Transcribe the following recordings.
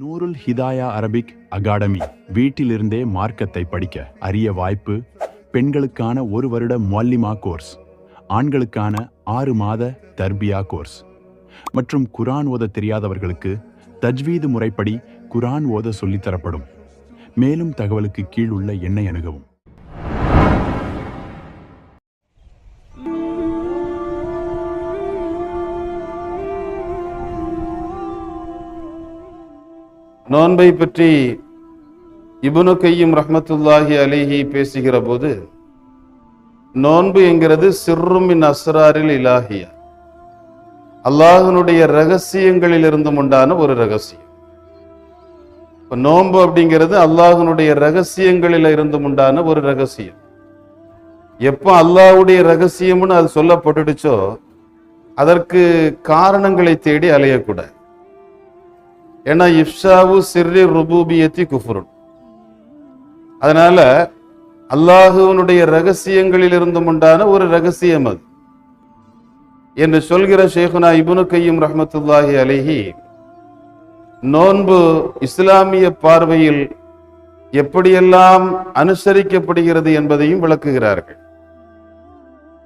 Noorul Hidaya Arabic academy வீட்டிலிருந்தே மார்க்கத்தை படிக்க அரிய வாய்ப்பு பெண்களுக்கான ஒரு வருட மொல்லிமா கோர்ஸ் ஆண்களுக்கான ஆறு மாத தர்பியா கோர்ஸ். மற்றும் குரான் ஓத தெரியாதவர்களுக்கு தஜ்வீது முறைப்படி குரான் ஓத சொல்லித்தரப்படும் மேலும் தகவலுக்கு கீழ் உள்ள எண்ணை அணுகவும். நோன்பை பற்றி இபுனு கையும் ரஹ்மத்துல்லாஹி அலிஹி பேசுகிற போது நோன்பு என்கிறது சிறுமின் அஸ்ராரில் இலாஹியா. அல்லாஹனுடைய ரகசியங்களில் இருந்தும் உண்டான ஒரு ரகசியம். நோன்பு அப்படிங்கிறது அல்லாஹனுடைய ரகசியங்களில் இருந்தும் உண்டான ஒரு ரகசியம். எப்போ அல்லாஹ்வுடைய ரகசியம்னு அது சொல்லப்பட்டுடுச்சோ அதற்கு காரணங்களை தேடி அலையக்கூடாது. ஏன்னா இஃப்ஷாவு சிர்ரி ருபூபியத்தி குஃபுருன். அதனால அல்லாஹுவனுடைய ரகசியங்களில் இருந்தும் உண்டான ஒரு ரகசியம் அது. என்று சொல்கிற ஷேகுனா இபுனு கையும் ரஹமத்துல்லாஹி அலிஹி நோன்பு இஸ்லாமிய பார்வையில் எப்படியெல்லாம் அனுசரிக்கப்படுகிறது என்பதையும் விளக்குகிறார்கள்.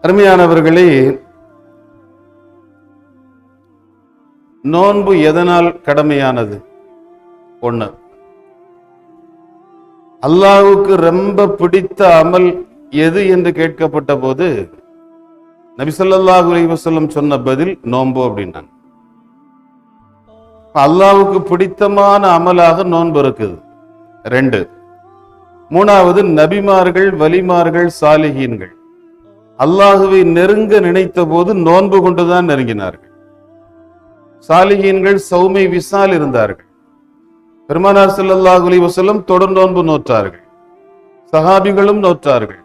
அருமையானவர்களே நோன்பு எதனால் கடமையானது? ஒன்று அல்லாஹுக்கு ரொம்ப பிடித்த அமல் எது என்று கேட்கப்பட்ட போது நபிசல்லாஹு அலைஹி சொன்ன பதில் நோன்பு அப்படின்னாங்க. அல்லாஹுக்கு பிடித்தமான அமலாக நோன்பு இருக்குது. ரெண்டு. மூணாவது நபிமார்கள் வலிமார்கள் சாலிகீன்கள் அல்லாஹுவை நெருங்க நினைத்த போது நோன்பு கொண்டுதான் நெருங்கினார்கள். சாலிகீன்கள் சௌமை விசால் இருந்தார்கள். பெருமானார் ஸல்லல்லாஹு அலி வஸல்லம் தொடர் நோன்பு நோற்றார்கள். சஹாபிகளும் நோற்றார்கள்.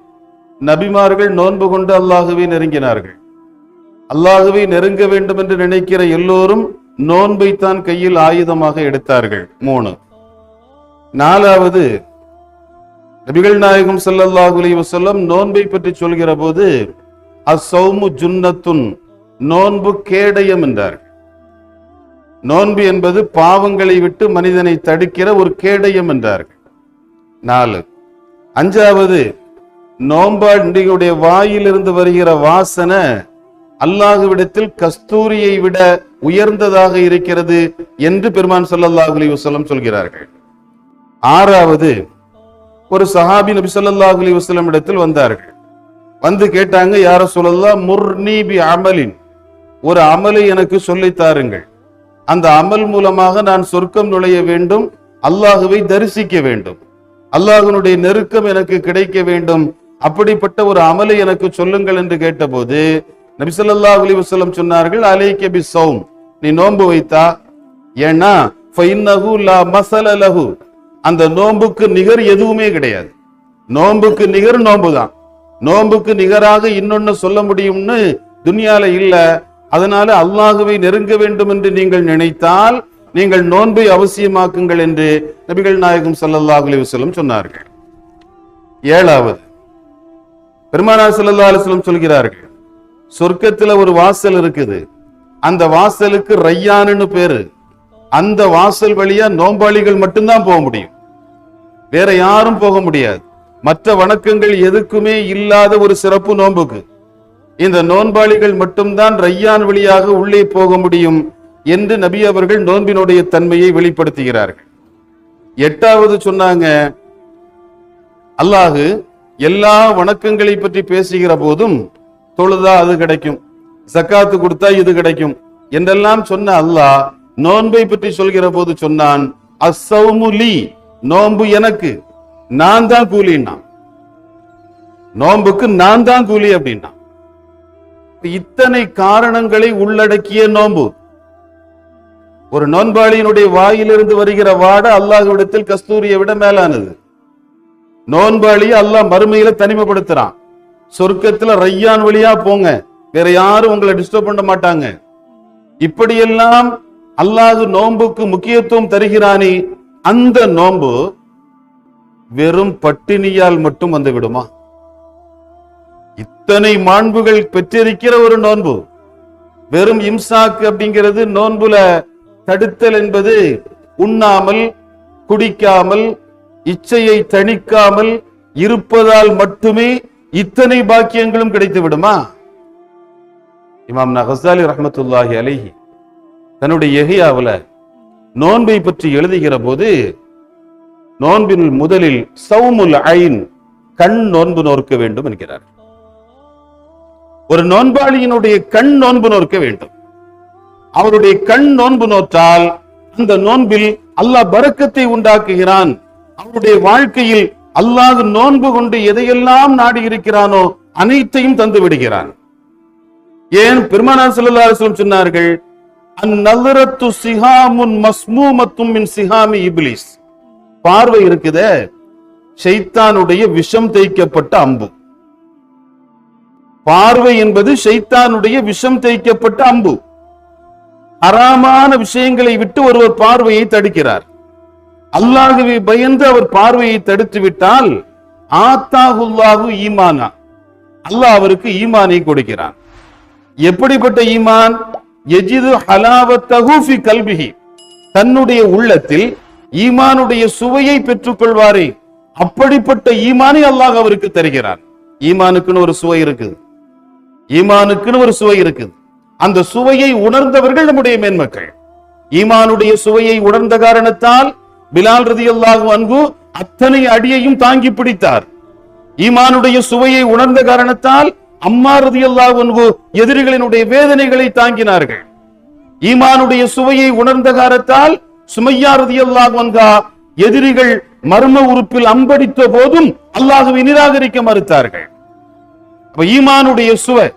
நபிமார்கள் நோன்பு கொண்டு அல்லாஹுவை நெருங்கினார்கள். அல்லாஹுவை நெருங்க வேண்டும் என்று நினைக்கிற எல்லோரும் நோன்பைத்தான் கையில் ஆயுதமாக எடுத்தார்கள். மூணு. நாலாவது நபிகள் நாயகம் ஸல்லல்லாஹு அலி வசல்லம் நோன்பை பற்றி சொல்கிற போது அசௌமு ஜுன்னத்துன் நோன்பு கேடயம் என்றார்கள். நோன்பு என்பது பாவங்களை விட்டு மனிதனை தடுக்கிற ஒரு கேடயம் என்றார்கள். நாலு. அஞ்சாவது நோம்பாண்டியுடைய வாயிலிருந்து வருகிற வாசனை அல்லாஹுவிடத்தில் கஸ்தூரியை விட உயர்ந்ததாக இருக்கிறது என்று பெருமான் ஸல்லல்லாஹு அலைஹி சொல்கிறார்கள். ஆறாவது ஒரு சஹாபி நபி ஸல்லல்லாஹு அலைஹி இடத்தில் வந்தார்கள். வந்து கேட்டாங்க யார சொல்லலாம் முர்னி பி அமலின். ஒரு அமலை எனக்கு சொல்லித் தாருங்கள். அந்த அமல் மூலமாக நான் சொர்க்கம் நுழைய வேண்டும் அல்லாஹுவை தரிசிக்க வேண்டும். அல்லாஹுனுடைய நெருக்கம் எனக்கு கிடைக்க வேண்டும். அப்படிப்பட்ட ஒரு அமலை எனக்கு சொல்லுங்கள் என்று கேட்டபோது நபிசல்லா அலி வசலம் சொன்னார்கள் அலை கபி சௌம் நீ நோன்பு வைத்தா? ஏன்னா ஃபைன்னஹு அந்த நோன்புக்கு நிகர் எதுவுமே கிடையாது. நோன்புக்கு நிகர் நோன்பு தான் நோன்புக்கு நிகராக இன்னொன்னு சொல்ல முடியும்னு துனியால இல்லை. அதனால அல்லாஹுவை நெருங்க வேண்டும் என்று நீங்கள் நினைத்தால் நீங்கள் நோன்பை அவசியமாக்குங்கள் என்று நபிகள் நாயகம் சல்லாஹ் அலைஹி சொன்னார்கள். ஏழாவது பெருமானார் சல்லா அலிஸ்லம் சொல்கிறார்கள் சொர்க்கத்துல ஒரு வாசல் இருக்குது. அந்த வாசலுக்கு ரையானுன்னு பேரு. அந்த வாசல் வழியா நோம்பாளிகள் மட்டும்தான் போக முடியும். வேற யாரும் போக முடியாது. மற்ற வணக்கங்கள் எதுக்குமே இல்லாத ஒரு சிறப்பு நோன்புக்கு. இந்த நோன்பாளிகள் மட்டும்தான் ரையான் வழியாக உள்ளே போக முடியும் என்று நபி அவர்கள் நோன்பினுடைய தன்மையை வெளிப்படுத்துகிறார்கள். எட்டாவது சொன்னாங்க அல்லாஹு எல்லா வணக்கங்களை பற்றி பேசுகிற போதும் தொழுதா அது கிடைக்கும் சக்காத்து கொடுத்தா இது கிடைக்கும் என்றெல்லாம் சொன்ன அல்லாஹ் நோன்பை பற்றி சொல்கிற போது சொன்னான் அசௌமுலி நோன்பு எனக்கு நான் தான் கூலின்னா நோன்புக்கு நான் தான் கூலி அப்படின்னா இத்தனை காரணங்களை உள்ளடக்கிய நோன்பு. ஒரு நோன்பாளியினுடைய வாயிலிருந்து வருகிற வாட அல்லாஹ்விடத்தில் கஸ்தூரியை விட மேலானது. நோன்பாளியை அல்லாஹ் மறுமையில தனிமைப்படுத்துறான். சொர்க்கத்துல ரையான் வழியா போங்க. வேற யாரும் உங்களை டிஸ்டர்ப் பண்ண மாட்டாங்க. இப்படியெல்லாம் அல்லாஹ் நோன்புக்கு முக்கியத்துவம் தருகிறானே அந்த நோன்பு வெறும் பட்டினியால் மட்டும் வந்து விடுமா இத்தனை மாண்புகள் பெற்றிருக்கிற ஒரு நோன்பு. வெறும் இம்சாக் அப்படிங்கிறது நோன்புல தடுத்தல் என்பது உண்ணாமல் குடிக்காமல் இச்சையை தணிக்காமல் இருப்பதால் மட்டுமே இத்தனை பாக்கியங்களும் கிடைத்து விடுமா இமாம் நஹசாலி ரஹமத்துல்லாஹி அலிஹி தன்னுடைய எஹியாவுல நோன்பை பற்றி எழுதுகிற போது நோன்பில் முதலில் சவுமுல் ஐன் கண் நோன்பு நோர்க்க வேண்டும் என்கிறார். ஒரு நோன்பாளியினுடைய கண் நோன்பு நோர்க்க வேண்டும். அவருடைய கண் நோன்பு நோற்றால் அந்த நோன்பில் அல்லாஹ் பரக்கத்தை உண்டாக்குகிறான். அவருடைய வாழ்க்கையில் அல்லாஹ் நோன்பு கொண்டு எதையெல்லாம் நாடி இருக்கிறானோ அனைத்தையும் தந்து விடுகிறான். ஏன் பெருமானா ஸல்லல்லாஹு சொன்னார்கள் அந்நலரத்து சிஹாமுன் மஸ்மூமத்தும் மின் சிஹாமி இப்லிஸ். பார்வை இருக்குதே ஷைத்தானுடைய விஷம் தேய்க்கப்பட்ட அம்பு. பார்வை என்பது ஷைத்தானுடைய விஷம் தேய்க்கப்பட்ட அம்பு. அறாமான விஷயங்களை விட்டு ஒருவர் பார்வையை தடுக்கிறார். அல்லாஹுவை பயந்து அவர் பார்வையை தடுத்து விட்டால் ஆத்தாகுல்லாகு ஈமானா. அல்லாஹ் அவருக்கு ஈமானை கொடுக்கிறான். எப்படிப்பட்ட ஈமான்? எஜிது ஹலாவத்தகுஃபி கல்விஹி தன்னுடைய உள்ளத்தில் ஈமானுடைய சுவையை பெற்றுக் கொள்வாரே அப்படிப்பட்ட ஈமானை அல்லாஹ் அவருக்கு தருகிறான். ஈமானுக்குன்னு ஒரு சுவை இருக்குது. ஈமானுக்குன்னு ஒரு சுவை இருக்குது. அந்த சுவையை உணர்ந்தவர்கள் நம்முடைய மேன்மக்கள். ஈமானுடைய சுவையை உணர்ந்த காரணத்தால் பிலால் ரதியல்லாஹு அன்பு அத்தனை அடியையும் தாங்கி பிடித்தார். ஈமானுடைய சுவையை உணர்ந்த காரணத்தால் அம்மா ரதியல்லாஹு அன்பு எதிரிகளினுடைய வேதனைகளை தாங்கினார்கள். ஈமானுடைய சுவையை உணர்ந்த காரணத்தால் சுமையா ரதியல்லாஹு அன்ஹா எதிரிகள் மர்ம உறுப்பில் அம்படித்த போதும் அல்லாஹுவை நிராகரிக்க மறுத்தார்கள். அப்ப ஈமானுடைய சுவை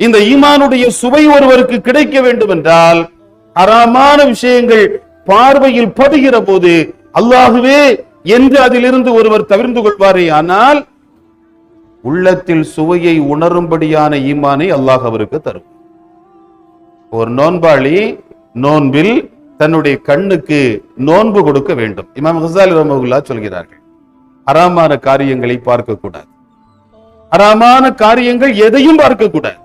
இந்த ஈமானுடைய சுவை ஒருவருக்கு கிடைக்க வேண்டும் என்றால் அறமான விஷயங்கள் பார்வையில் படுகிற போது அல்லாஹுவே என்று அதிலிருந்து ஒருவர் தவிர்ந்து கொள்வாரே ஆனால் உள்ளத்தில் சுவையை உணரும்படியான ஈமானை அல்லாஹ் அவருக்கு தரும். ஒரு நோன்பாளி நோன்பில் தன்னுடைய கண்ணுக்கு நோன்பு கொடுக்க வேண்டும். இமாம் ஹசாலி ரமகுல்லா சொல்கிறார்கள் அறாமான காரியங்களை பார்க்கக்கூடாது. அறமான காரியங்கள் எதையும் பார்க்கக்கூடாது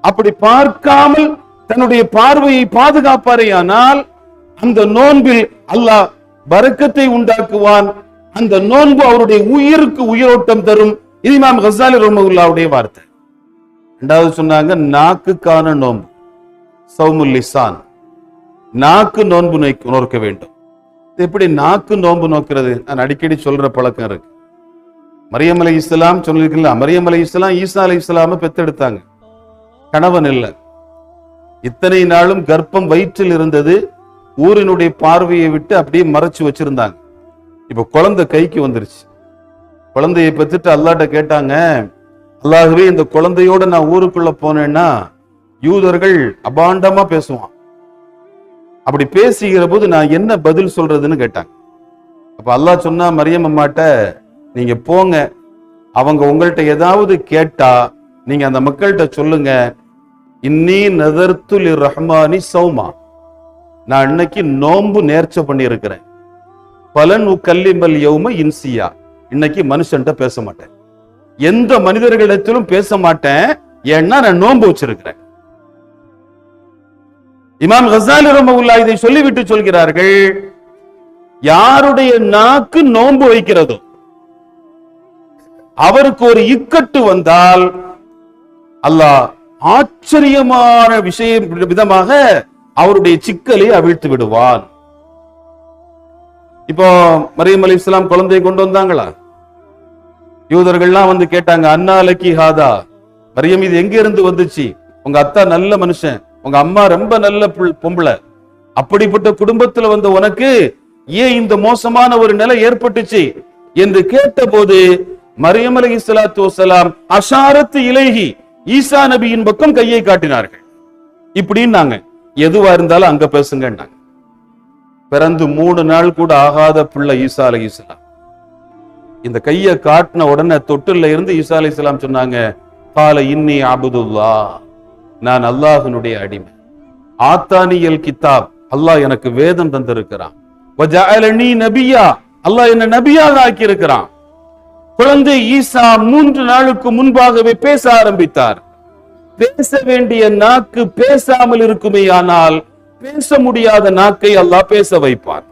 அப்படி பார்க்காமல் தன்னுடைய பார்வையை பாதுகாப்பாரேயானால் அந்த நோன்பில் அல்லாஹ் வரக்கத்தை உண்டாக்குவான். அந்த நோன்பு அவருடைய உயிருக்கு உயிரோட்டம் தரும். இது இமாம் ஹசாலி ரமகுல்லாவுடைய வார்த்தை. ரெண்டாவது சொன்னாங்க நாக்குக்கான நோன்பு. சௌமுல் லிசான். நாக்கு நோன்பு நோய்க்க- நோக்க வேண்டும். எப்படி நாக்கு நோன்பு நோக்கிறது? நான் அடிக்கடி சொல்ற பழக்கம் இருக்கு. மரியம் அலை இஸ்லாம் சொல்லிருக்கல மரியம் அலை இஸ்லாம் ஈசா அலை இஸ்லாம பெத்தெடுத்தாங்க. கணவன் இல்லை. இத்தனை நாளும் கர்ப்பம் வயிற்றில் இருந்தது ஊரினுடைய பார்வையை விட்டு அப்படியே மறைச்சு வச்சிருந்தாங்க. இப்ப குழந்தை கைக்கு வந்துருச்சு. குழந்தையை பெற்றுட்டு அல்லாட்ட கேட்டாங்க அல்லாகவே இந்த குழந்தையோட நான் ஊருக்குள்ள போனேன்னா யூதர்கள் அபாண்டமா பேசுவான். அப்படி பேசுகிற போது நான் என்ன பதில் சொல்றதுன்னு கேட்டாங்க. அப்ப அல்லாஹ் சொன்னா மரியம் அம்மாட்ட நீங்க போங்க. அவங்க உங்கள்ட்ட ஏதாவது கேட்டா நீங்க அந்த மக்கள்கிட்ட சொல்லுங்க. இன்னி நதர்த்துல் ரஹ்மானி சௌமா. நான் இன்னைக்கு நோன்பு நேர்ச்சை பண்ணியிருக்கிறேன். பலன் உக்கல்லிமல் யௌம இன்சியா. இன்னைக்கு மனுஷன்ட்ட பேச மாட்டேன். எந்த மனிதர்களிடத்திலும் பேச மாட்டேன். ஏன்னா நான் நோன்பு வச்சிருக்கிறேன். இமாம் ஹசாலி ரமவுல்லா இதை சொல்லிவிட்டு சொல்கிறார்கள் யாருடைய நாக்கு நோன்பு வைக்கிறதோ அவருக்கு ஒரு இக்கட்டு வந்தால் அல்லாஹ் ஆச்சரியமான விஷயம் விதமாக அவருடைய சிக்கலை அவிழ்த்து விடுவான். இப்போ மரியம் அலி இஸ்லாம் குழந்தையை கொண்டு வந்தாங்களா? யூதர்கள்லாம் வந்து கேட்டாங்க அண்ணா லக்கி ஹாதா? மரியம் இது எங்க இருந்து வந்துச்சு? உங்க அத்தா நல்ல மனுஷன். உங்க அம்மா ரொம்ப நல்ல பொம்பளை. அப்படிப்பட்ட குடும்பத்துல வந்த உனக்கு ஏன் இந்த மோசமான ஒரு நிலை ஏற்பட்டுச்சு? என்று கேட்ட போது மரியம் அலி இஸ்லாத்து வசலாம் அஷாரத்து இலகி ஈசா நபியின் பக்கம் கையை காட்டினார்கள். இப்படின்னாங்க. எதுவா இருந்தாலும் அங்க பேசுங்கன்னாங்க. பிறந்து மூணு நாள் கூட ஆகாத பிள்ளை ஈசா அலி இஸ்லாம் இந்த கையை காட்டின உடனே தொட்டில இருந்து ஈசா அலி இஸ்லாம் சொன்னாங்க கால இன்னி அபுதுல்லா. நான் அல்லாஹனுடைய அடிமை. ஆத்தானியல் கித்தாப். அல்லாஹ் எனக்கு வேதம் தந்திருக்கிறான். நபியா. அல்லாஹ் என்ன நபியாக ஆக்கி இருக்கிறான் குழந்தை ஈசா மூன்று நாளுக்கு முன்பாகவே பேச ஆரம்பித்தார். பேச வேண்டிய நாக்கு பேசாமல் இருக்குமே ஆனால் பேச முடியாத நாக்கை அல்லாஹ் பேச வைப்பார்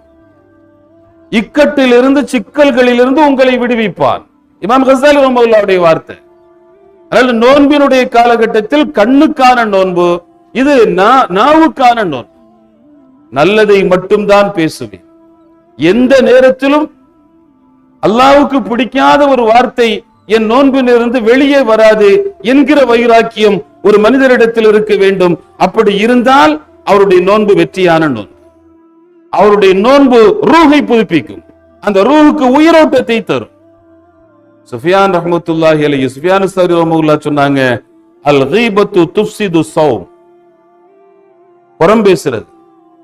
இக்கட்டிலிருந்து சிக்கல்களிலிருந்து உங்களை விடுவிப்பான். இமாம் ஹசாலி ரமல்லாவுடைய வார்த்தை. அதனால நோன்பினுடைய காலகட்டத்தில் கண்ணுக்கான நோன்பு இது நாவுக்கான நோன்பு. நல்லதை மட்டும்தான் பேசுவேன். எந்த நேரத்திலும் அல்லாவுக்கு பிடிக்காத ஒரு வார்த்தை என் நோன்பிலிருந்து வெளியே வராது என்கிற வைராக்கியம் ஒரு மனிதரிடத்தில் இருக்க வேண்டும். அப்படி இருந்தால் அவருடைய நோன்பு வெற்றியான நோன்பு அவருடைய நோன்பு ரூஹை புதுப்பிக்கும். அந்த ரூஹுக்கு உயிரோட்டத்தை தரும். சுஃபியான் ரஹமத்துல்லாஹி அலைஹி சுஃபியான் சரி ரஹ்மத்துல்லாஹ் சொன்னாங்க அல் கீபத்து துஃப்சிது சௌம். புறம் பேசுறது.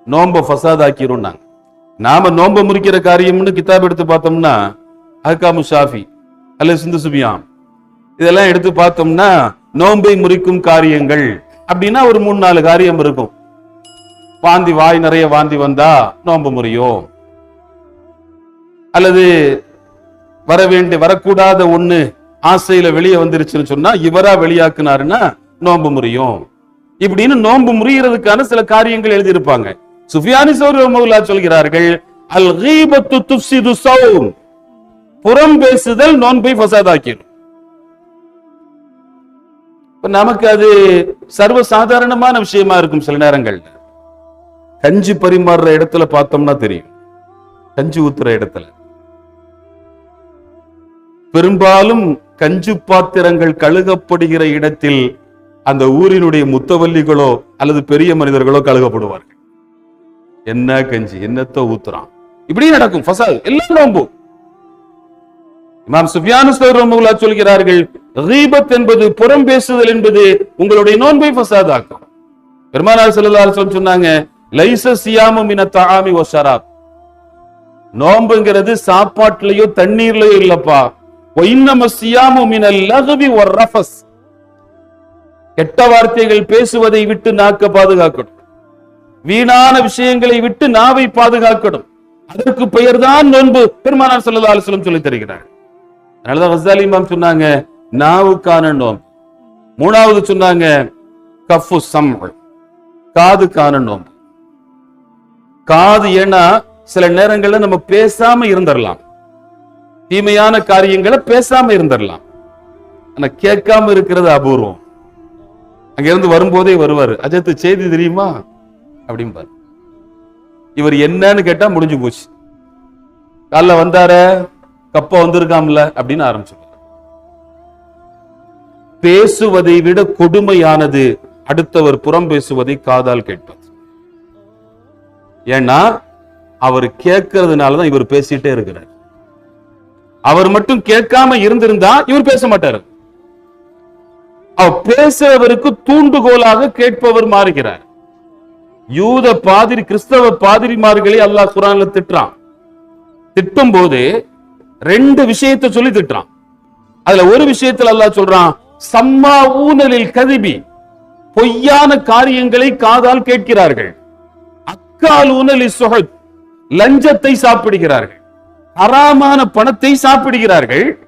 நோம்ப ஃபசாதாக்கிரும்னாங்க. நாம நோம்ப முறிக்கிற காரியம்னு கிதாப் எடுத்து பார்த்தோம்னா அஹ்காமு ஷாஃபி அல்லது சிந்து சுபியாம். இதெல்லாம் எடுத்து பார்த்தோம்னா நோன்பை முறிக்கும் காரியங்கள் அப்படின்னா ஒரு மூணு நாலு காரியம் இருக்கும். வாந்தி வாய் நிறைய வாந்தி வந்தா நோன்பு முறியும். அல்லது வர வேண்டிய வரக்கூடாத ஒண்ணு ஆசையில வெளியே வந்துருச்சுன்னு சொன்னா இவரா வெளியாக்குனாருன்னா நோன்பு முறியும். இப்படின்னு நோன்பு முறியறதுக்கான சில காரியங்கள் எழுதியிருப்பாங்க. சுஃபியானி சௌரமௌலா சொல்கிறார்கள் அல் கீபத்து துஃப்சிது ஸௌம் புறம் பேசுதல் நோன்பை ஃபசாதாக்கிடும். நமக்கு அது சர்வ சாதாரணமான விஷயமா இருக்கும் சில நேரங்கள்ல கஞ்சி பரிமாறுற இடத்துல பார்த்தோம்னா தெரியும். கஞ்சி ஊத்துற இடத்துல. பெரும்பாலும் கஞ்சி பாத்திரங்கள் கழுகப்படுகிற இடத்தில் அந்த ஊரினுடைய முத்தவல்லிகளோ அல்லது பெரிய மனிதர்களோ கழுகப்படுவார்கள். என்ன கஞ்சி என்னத்த ஊத்துறான். இப்படி நடக்கும். ஃபசாத். எல்லாம் நோம்பு இமாம் சுஃபியானு சொல்கிறார்கள் ரீபத் என்பது புறம் பேசுதல் என்பது உங்களுடைய நோன்பை ஃபசாதாக்கும். பெருமானார் ஸல்லல்லாஹு சொன்னாங்க லைச சியாமு மின தஆமி வ ஷராப். நோன்புங்கிறது சாப்பாட்டுலயோ தண்ணீர்லயோ இல்லப்பா. ஒயின்னம சியாமு மினல் லகுவி ஒரு ரஃபஸ். கெட்ட வார்த்தைகள் பேசுவதை விட்டு நாக்க பாதுகாக்கணும் வீணான விஷயங்களை விட்டு நாவை பாதுகாக்கணும் அதற்கு பெயர்தான் நோன்பு. பெருமானார் ஸல்லல்லாஹு சொல்லி தருகிறார். அதனாலதான் ஹஸ்ஸாலி இமாம் சொன்னாங்க நாவுக்கான நோன்பு மூணாவது சொன்னாங்க கஃபு சம் காதுக்கான நோன்பு காது ஏன்னா சில நேரங்கள்ல நம்ம பேசாம இருந்துடலாம் தீமையான காரியங்களை பேசாம இருந்துடலாம் ஆனா கேட்காம இருக்கிறது அபூர்வம். அங்க இருந்து வரும்போதே வருவாரு அஜத்து செய்தி தெரியுமா? அப்படிம்பாரு. இவர் என்னன்னு கேட்டா முடிஞ்சு போச்சு. காலைல வந்தார கப்ப வந்திருக்காம்ல அப்படின்னு ஆரம்பிச்சுடுவார் பேசுவதை விட கொடுமையானது அடுத்தவர் புறம் பேசுவதை காதால் கேட்பது. ஏன்னா அவர் கேட்கறதுனாலதான் இவர் பேசிட்டே இருக்கிறார். அவர் மட்டும் கேட்காம இருந்திருந்தா இவர் பேச மாட்டார். அவர் பேசுறவருக்கு தூண்டுகோலாக கேட்பவர் மாறுகிறார். யூத பாதிரி கிறிஸ்தவ பாதிரிமார்களை அல்லாஹ் குரான்ல திட்டுறான். திட்டும் போது ரெண்டு விஷயத்தை சொல்லி திட்டுறான். அதுல ஒரு விஷயத்துல அல்லாஹ் சொல்றான் சம்மா ஊனலில் கதிபி. பொய்யான காரியங்களை காதால் கேட்கிறார்கள். அக்கால் ஊனலி சொகத் லஞ்சத்தை சாப்பிடுகிறார்கள். அறாமான பணத்தை சாப்பிடுகிறார்கள்.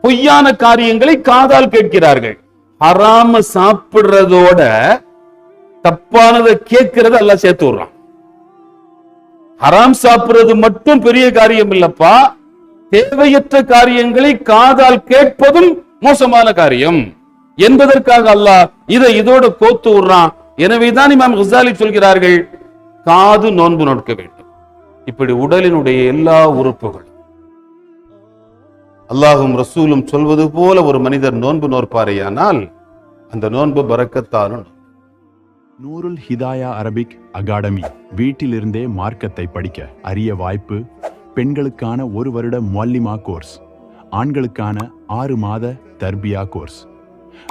பொய்யான காரியங்களை காதால் கேட்கிறார்கள். அறாம சாப்பிடுறதோட தப்பானதை கேட்கறத எல்லாம் சேர்த்து விடுறான். ஹராம் சாப்பிடுறது மட்டும் பெரிய காரியம் இல்லப்பா. தேவையற்ற காரியங்களை காதால் கேட்பதும் மோசமான காரியம். என்பதற்காக அல்லாஹ் இதை இதோட கோத்து விடுறான். எனவேதான் இமாம் ஹுசாலி சொல்கிறார்கள் காது நோன்பு நோக்க வேண்டும். இப்படி உடலினுடைய எல்லா உறுப்புகளும் அல்லாஹும் ரசூலும் சொல்வது போல ஒரு மனிதர் நோன்பு நோற்பாரேயானால் அந்த நோன்பு பறக்கத்தான நூருல் ஹிதாயா அரபிக் அகாடமி வீட்டிலிருந்தே மார்க்கத்தை படிக்க அரிய வாய்ப்பு பெண்களுக்கான ஒரு வருட மொல்லிமா கோர்ஸ் ஆண்களுக்கான ஆறு மாத தர்பியா கோர்ஸ்.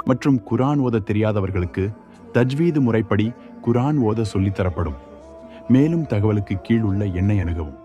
மற்றும் குரான் ஓத தெரியாதவர்களுக்கு தஜ்வீது முறைப்படி குரான் ஓத சொல்லித்தரப்படும் மேலும் தகவலுக்கு கீழ் உள்ள எண்ணை அணுகவும்.